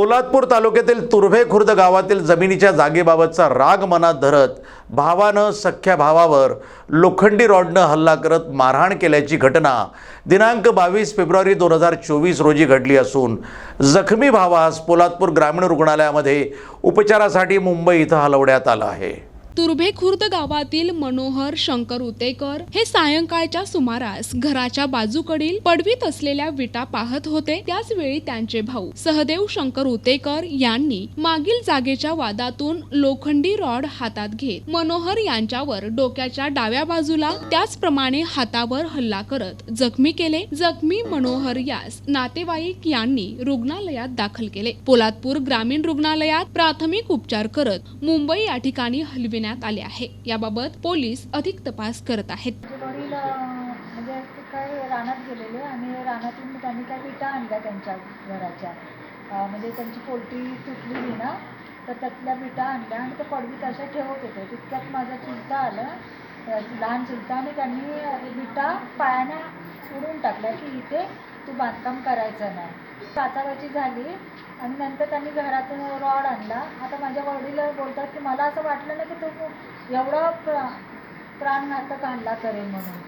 पोलादपूर तालुक्यातील तुर्भे खुर्द गावातील जमिनीच्या जागेबाबतचा राग मनात धरत भावानं सख्ख्या भावावर लोखंडी रॉडनं हल्ला करत मारहाण केल्याची घटना दिनांक बावीस फेब्रुवारी दोन हजार चोवीस रोजी घडली असून जखमी भावास पोलादपूर ग्रामीण रुग्णालयामध्ये उपचारासाठी मुंबई इथं हलवण्यात आलं आहे. तुर्भे खुर्द गावातील मनोहर शंकर उतेकर हे सायंकाळच्या सुमारास घराच्या बाजूकडील पडवीत असलेल्या विटा पाहत होते. त्याच वेळी त्यांचे भाऊ सहदेव शंकर उतेकर यांनी मागील जागेच्या वादातून लोखंडी रॉड हातात घेत मनोहर यांच्यावर डोक्याच्या डाव्या बाजूला त्याचप्रमाणे हातावर हल्ला करत जखमी केले. जखमी मनोहर यास नातेवाईक यांनी रुग्णालयात दाखल केले. पोलादपूर ग्रामीण रुग्णालयात प्राथमिक उपचार करत मुंबई या ठिकाणी हलविण्यात आले आहे. याबाबत पोलीस अधिक तपास करत आहेत. वडील म्हणजे ते काय रानात गेलेले आणि रानातून त्यांनी काय विटा आणल्या त्यांच्या घराच्या. अं, म्हणजे त्यांची पोल्ट्री तुटलेली ना तर त्यातल्या विटा आणल्या आणि त्या पडवीत अशा ठेवत होते. तितक्यात माझा चुलता आलं. अं, लहान चुलता आणि त्यांनी विटा पायाने उडून टाकल्या की इथे तू बांधकाम करायचं नाही. काचावाची झाली आणि नंतर त्यांनी घरातून रॉड आणला. आता माझ्या वडील बोलतात की मला असं वाटलं नाही की तू एवढा प्रा प्राणघातक आणला करेल म्हणून.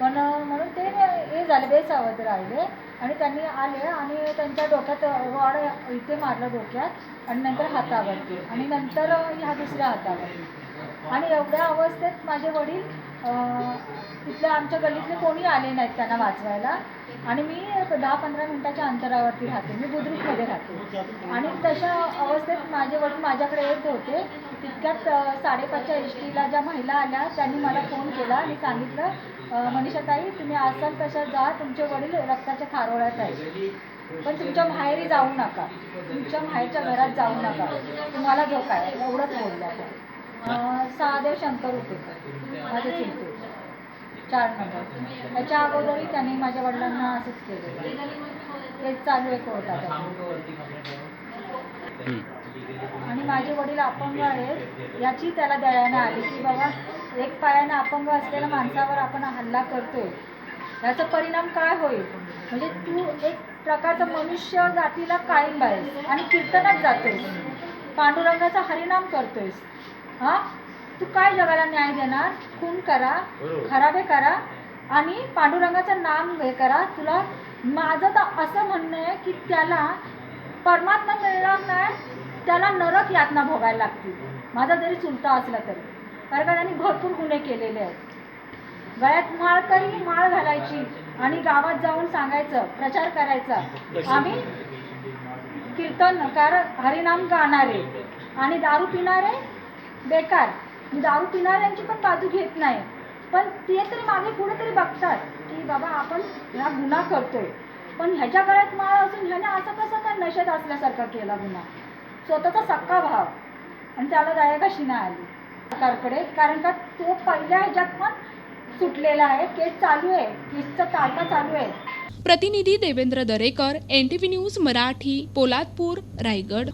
पण म्हणून ते हे झाले बेसावध राहिले आणि त्यांनी आले आणि त्यांच्या डोक्यात रॉड इथे मारलं डोक्यात आणि नंतर हातावरती आणि नंतर ह्या दुसऱ्या हातावरती आणि एवढ्या अवस्थेत माझे वडील तिथल्या आमच्या गल्लीतले कोणी आले नाहीत त्यांना वाचवायला. आणि मी दहा पंधरा मिनटाच्या अंतरावरती राहते. मी बुद्रुकमध्ये राहते. आणि तशा अवस्थेत माझे वडील माझ्याकडे येत होते. तितक्यात साडेपाचच्या एस टीला ज्या महिला आल्या त्यांनी मला फोन केला आणि सांगितलं मनीषाताई तुम्ही असाल तशा जा. तुमचे वडील रक्ताच्या खारोळ्यात आहे पण तुमच्या माहेरी जाऊ नका. तुमच्या माहेरच्या घरात जाऊ नका. तुम्हाला धोका आहे एवढंच बोलल्या त्या महादेव शंकर होते. माझे चिंतू चार नंबर. त्याच्या अगोदरही त्यांनी माझ्या वडिलांना असंच केलं. तेच चालू आहे कोर्टात आणि माझे वडील अपंग आहेत याची त्याला दयाने आली की बाबा एक पायाने अपंग असलेल्या माणसावर आपण हल्ला करतोय. याचा परिणाम काय होईल? म्हणजे तू एक प्रकारचा मनुष्य जातीला कायम आहेस आणि कीर्तनात जातोयस पांडुरंगाचा हरिनाम करतोयस. हां? तू काय जगाला न्याय देणार? खून करा खराबे करा आणि पांडुरंगाचं नाम हे करा. तुला माझं तर असं म्हणणं आहे की त्याला परमात्मा मिळणार नाही त्याला नरक यातना भोगायला लागतील. माझा जरी चुलता असला तरी. कारण का त्यांनी भरपूर गुन्हे केलेले आहेत. गळ्यात माळ करी माळ घालायची आणि गावात जाऊन सांगायचं प्रचार करायचा. आम्ही कीर्तनकार हरिनाम गाणारे आणि दारू पिणारे बेकार. मी दारू पिणाऱ्यांची पण बाजू घेत नाही. पण ते तरी मागे पुढे तरी बघतात की बाबा आपण ह्या गुन्हा करतोय. पण ह्याच्या गळ्यात माळ असून ह्याने असं कसं काय नशेत असल्यासारखा केला गुन्हा? स्वतःचा सक्का भाव. आणि त्याला दया कशी नाही आली. सरकारकडे कारण का तो पहिल्या ह्याच्यात पण सुटलेला आहे. केस चालू आहे. केसचा तारखा चालू आहे. प्रतिनिधी Devendra Darekar N T V news Marathi Poladpur Raigad.